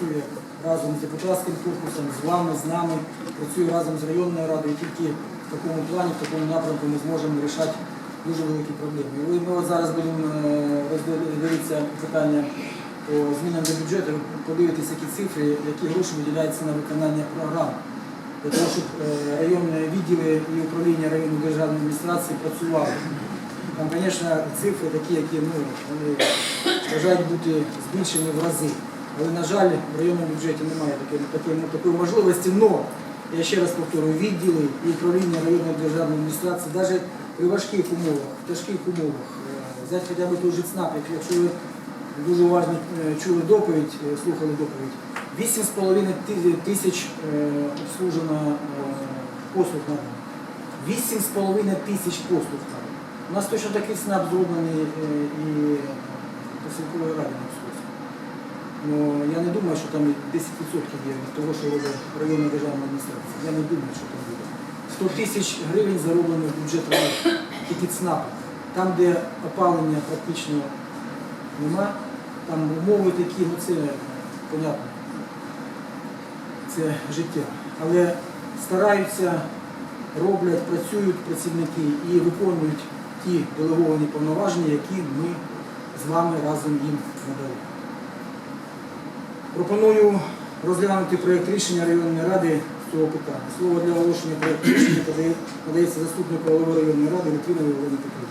працює разом з депутатським корпусом, з вами, з нами, працює разом з районною радою. І тільки в такому плані, в такому напрямку ми зможемо вирішати дуже великі проблеми. Ми от зараз будемо е, дивитися питання по змінам до бюджету, подивитися, які цифри, які гроші виділяються на виконання програм. Для того, щоб е, районні відділи і управління районної державної адміністрації працювали. Там, звісно, цифри такі, які ну, вони бажають бути збільшені в рази. Але, на жаль, в районному бюджеті немає такої, такої, такої можливості. Но, я ще раз повторюю, відділи і управління районної державної адміністрації, навіть при важких умовах, тяжких умовах, е, взяти хоча б той ЦНАП, якщо ви дуже уважно е, чули доповідь, е, слухали доповідь, 8,5 тисяч обслужено послуг надано. 8,5 тисяч послуг надано. У нас точно такий СНАП зроблений і посілкової ради на. Ну, я не думаю, що там 10% є від того, що робить районна державна адміністрація. Я не думаю, що там буде. 100 тисяч гривень зароблено в бюджет тільки ЦНАПу. Там, де опалення практично нема, там умови такі, ну це понятно. Це життя. Але стараються, роблять, працюють працівники і виконують ті делеговані повноваження, які ми з вами разом їм надали. Пропоную розглянути проєкт рішення районної ради з цього питання. Слово для оголошення проєкту рішення надається заступнику голови районної ради Литвиновій Олені Петрівні.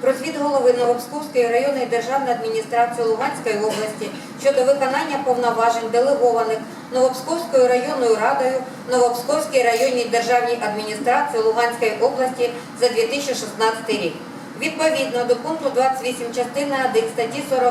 Про звіт голови Новопсковської районної державної адміністрації Луганської області щодо виконання повноважень делегованих Новопсковською районною радою Новопсковській районній державній адміністрації Луганської області за 2016 рік. Відповідно до пункту 28 частини 1 статті 40